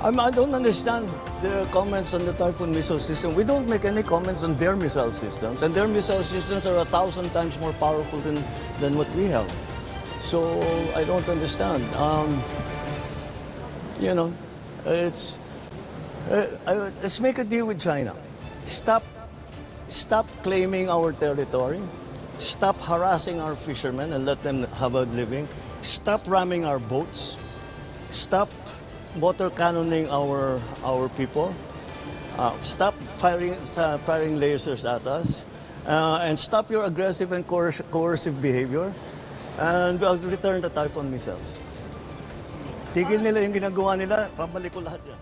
I'm, I don't understand the comments on the Typhoon missile system. We don't make any comments on their missile systems, and their missile systems are a thousand times more powerful than, than what we have. So I don't understand. Um, you know, it's uh, let's make a deal with China. Stop, stop claiming our territory. Stop harassing our fishermen and let them have a living. Stop ramming our boats. Stop water cannoning our our people. Uh, stop firing uh, firing lasers at us, uh, and stop your aggressive and coerc- coercive behavior. And I'll return the Typhoon missiles. Tigil nila yung ginagawa nila, pabalik ko lahat yan.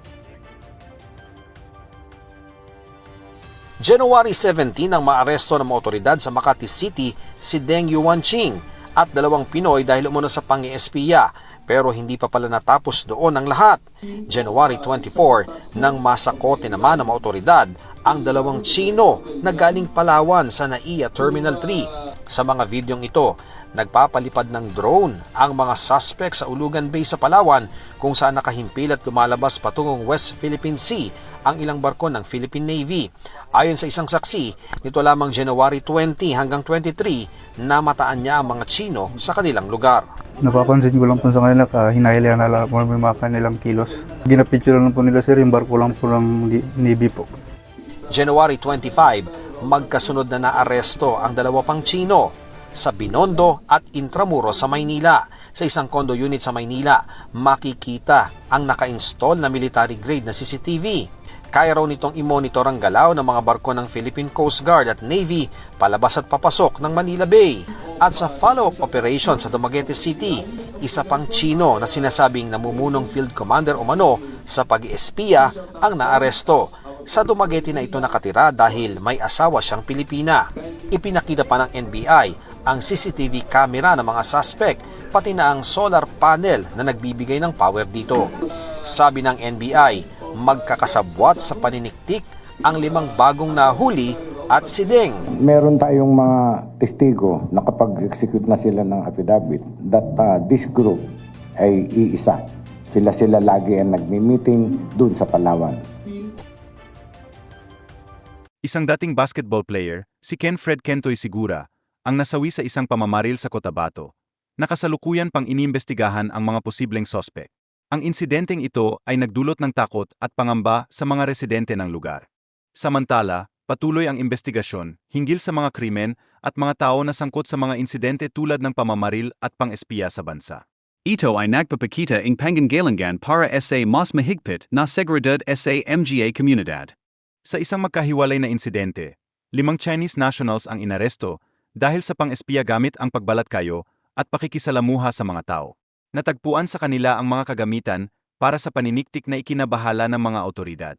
January 17 nang maaresto ng mga otoridad sa Makati City si Deng Yuanqing at dalawang Pinoy dahil umano sa pangi-espiya pero hindi pa pala natapos doon ang lahat. January 24 nang masakote naman ng mga otoridad ang dalawang Chino na galing Palawan sa NAIA Terminal 3. Sa mga videong ito, nagpapalipad ng drone ang mga suspect sa Ulugan Bay sa Palawan kung saan nakahimpil at lumalabas patungong West Philippine Sea ang ilang barko ng Philippine Navy. Ayon sa isang saksi, nito lamang January 20 hanggang 23, namataan niya ang mga Chino sa kanilang lugar. Napapansin ko lang po sa kanila, ka hinahila na lang po may mga kanilang kilos. Ginapicture lang po nila sir, yung barko lang po ng Navy po. January 25, magkasunod na naaresto ang dalawa pang Chino sa Binondo at Intramuros sa Maynila. Sa isang condo unit sa Maynila, makikita ang naka-install na military grade na CCTV. Kaya raw nitong i-monitor ang galaw ng mga barko ng Philippine Coast Guard at Navy palabas at papasok ng Manila Bay. At sa follow-up operation sa Dumaguete City, isa pang Chino na sinasabing namumunong field commander umano sa pag-espiya ang naaresto. Sa Dumaguete na ito nakatira dahil may asawa siyang Pilipina. Ipinakita pa ng NBI ang CCTV camera ng mga suspect pati na ang solar panel na nagbibigay ng power dito. Sabi ng NBI, magkakasabwat sa paniniktik ang limang bagong nahuli at si Deng. meron tayong mga testigo na kapag execute na sila ng affidavit that uh, this group ay iisa. Sila-sila lagi ang nagmi-meeting dun sa Palawan. Isang dating basketball player, si Ken Fred Kentoy Sigura, ang nasawi sa isang pamamaril sa Cotabato. Nakasalukuyan pang iniimbestigahan ang mga posibleng sospek. Ang insidenteng ito ay nagdulot ng takot at pangamba sa mga residente ng lugar. Samantala, patuloy ang investigasyon hinggil sa mga krimen at mga tao na sangkot sa mga insidente tulad ng pamamaril at pang-espiya sa bansa. Ito ay nagpapakita ng pangangailangan para sa mas mahigpit na seguridad sa MGA komunidad. Sa isang magkahiwalay na insidente, limang Chinese nationals ang inaresto dahil sa pang-espiya gamit ang pagbalat kayo at pakikisalamuha sa mga tao. Natagpuan sa kanila ang mga kagamitan para sa paniniktik na ikinabahala ng mga otoridad.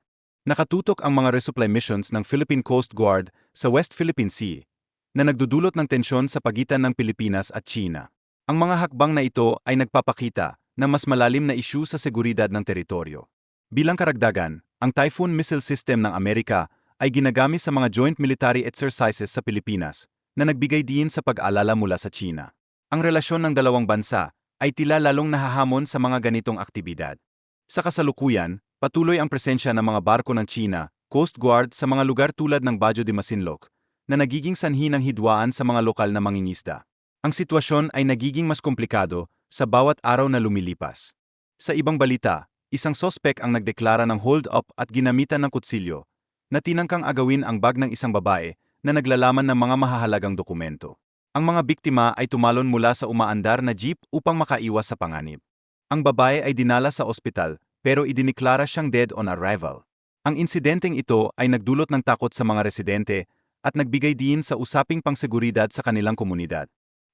Nakatutok ang mga resupply missions ng Philippine Coast Guard sa West Philippine Sea na nagdudulot ng tensyon sa pagitan ng Pilipinas at China. Ang mga hakbang na ito ay nagpapakita ng mas malalim na isyu sa seguridad ng teritoryo. Bilang karagdagan, ang Typhoon missile system ng Amerika ay ginagamit sa mga joint military exercises sa Pilipinas na nagbigay diin sa pag-alala mula sa China. Ang relasyon ng dalawang bansa ay tila lalong nahahamon sa mga ganitong aktibidad. Sa kasalukuyan, patuloy ang presensya ng mga barko ng China, Coast Guard sa mga lugar tulad ng Bajo de Masinloc, na nagiging sanhi ng hidwaan sa mga lokal na mangingisda. Ang sitwasyon ay nagiging mas komplikado sa bawat araw na lumilipas. Sa ibang balita, isang sospek ang nagdeklara ng hold-up at ginamitan ng kutsilyo na tinangkang agawin ang bag ng isang babae na naglalaman ng mga mahahalagang dokumento. Ang mga biktima ay tumalon mula sa umaandar na jeep upang makaiwas sa panganib. Ang babae ay dinala sa ospital pero idiniklara siyang dead on arrival. Ang insidenteng ito ay nagdulot ng takot sa mga residente at nagbigay din sa usaping pangseguridad sa kanilang komunidad.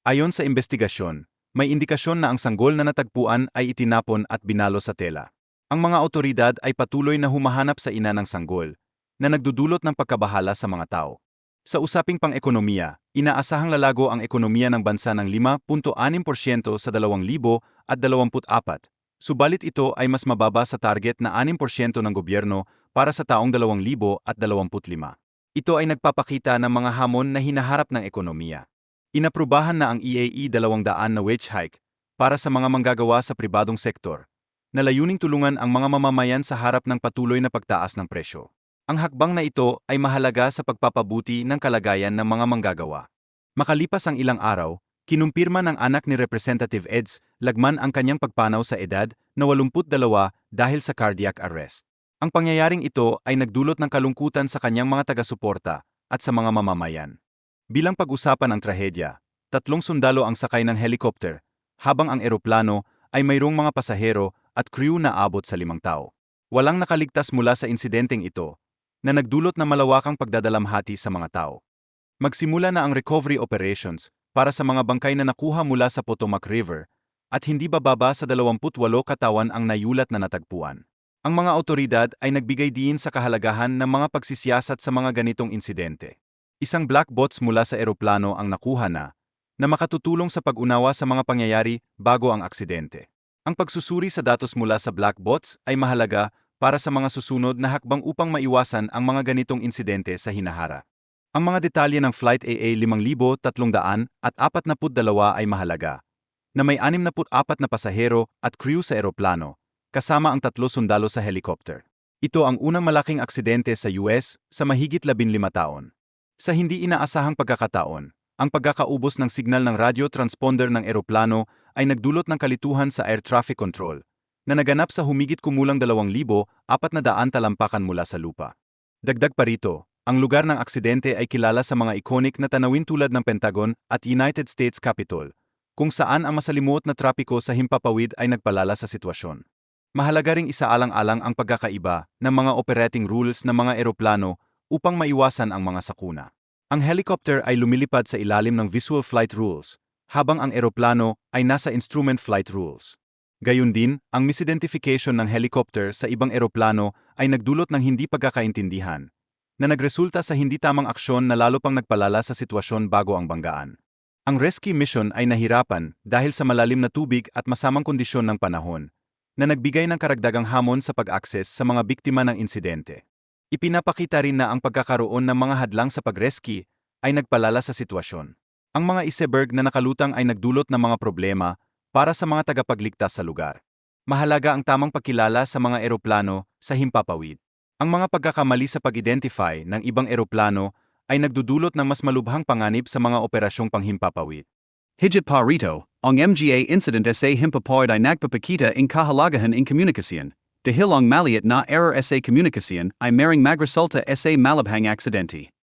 Ayon sa investigasyon, may indikasyon na ang sanggol na natagpuan ay itinapon at binalo sa tela. Ang mga otoridad ay patuloy na humahanap sa ina ng sanggol, na nagdudulot ng pagkabahala sa mga tao. Sa usaping pang-ekonomiya, inaasahang lalago ang ekonomiya ng bansa ng 5.6% sa 2024, subalit ito ay mas mababa sa target na 6% ng gobyerno para sa taong 2025. Ito ay nagpapakita ng mga hamon na hinaharap ng ekonomiya. Inaprubahan na ang E EAE 200 na wage hike para sa mga manggagawa sa pribadong sektor, na layuning tulungan ang mga mamamayan sa harap ng patuloy na pagtaas ng presyo. Ang hakbang na ito ay mahalaga sa pagpapabuti ng kalagayan ng mga manggagawa. Makalipas ang ilang araw, kinumpirma ng anak ni Representative Eds lagman ang kanyang pagpanaw sa edad na 82 dahil sa cardiac arrest. Ang pangyayaring ito ay nagdulot ng kalungkutan sa kanyang mga taga-suporta at sa mga mamamayan. Bilang pag-usapan ang trahedya, tatlong sundalo ang sakay ng helicopter, habang ang eroplano ay mayroong mga pasahero at crew na abot sa limang tao. Walang nakaligtas mula sa insidenteng ito, na nagdulot ng malawakang pagdadalamhati sa mga tao. Magsimula na ang recovery operations para sa mga bangkay na nakuha mula sa Potomac River at hindi bababa sa 28 katawan ang nayulat na natagpuan. Ang mga otoridad ay nagbigay diin sa kahalagahan ng mga pagsisiyasat sa mga ganitong insidente. Isang black box mula sa eroplano ang nakuha na, na makatutulong sa pag-unawa sa mga pangyayari bago ang aksidente. Ang pagsusuri sa datos mula sa black box ay mahalaga para sa mga susunod na hakbang upang maiwasan ang mga ganitong insidente sa hinahara. Ang mga detalye ng Flight AA 5300 at 42 ay mahalaga, na may 64 na pasahero at crew sa eroplano, kasama ang tatlo sundalo sa helicopter. Ito ang unang malaking aksidente sa US sa mahigit 15 taon. Sa hindi inaasahang pagkakataon, ang pagkakaubos ng signal ng radio transponder ng eroplano ay nagdulot ng kalituhan sa air traffic control, na naganap sa humigit kumulang 2,400 talampakan mula sa lupa. Dagdag pa rito, ang lugar ng aksidente ay kilala sa mga iconic na tanawin tulad ng Pentagon at United States Capitol, kung saan ang masalimuot na trapiko sa himpapawid ay nagpalala sa sitwasyon. Mahalaga ring isaalang-alang ang pagkakaiba ng mga operating rules ng mga eroplano upang maiwasan ang mga sakuna. Ang helicopter ay lumilipad sa ilalim ng visual flight rules, habang ang eroplano ay nasa instrument flight rules. Gayun din, ang misidentification ng helicopter sa ibang eroplano ay nagdulot ng hindi pagkakaintindihan, na nagresulta sa hindi tamang aksyon na lalo pang nagpalala sa sitwasyon bago ang banggaan. Ang rescue mission ay nahirapan dahil sa malalim na tubig at masamang kondisyon ng panahon, na nagbigay ng karagdagang hamon sa pag-access sa mga biktima ng insidente. Ipinapakita rin na ang pagkakaroon ng mga hadlang sa pag-rescue ay nagpalala sa sitwasyon. Ang mga iceberg na nakalutang ay nagdulot ng mga problema para sa mga tagapagligtas sa lugar. Mahalaga ang tamang pagkilala sa mga eroplano sa himpapawid. Ang mga pagkakamali sa pag-identify ng ibang eroplano ay nagdudulot ng mas malubhang panganib sa mga operasyong panghimpapawid. Higit pa rito, ang mga incident sa himpapawid ay nagpapakita in kahalagahan in komunikasyon. Dahil ang maliit na error sa komunikasyon ay maring magresulta sa malabhang aksidente.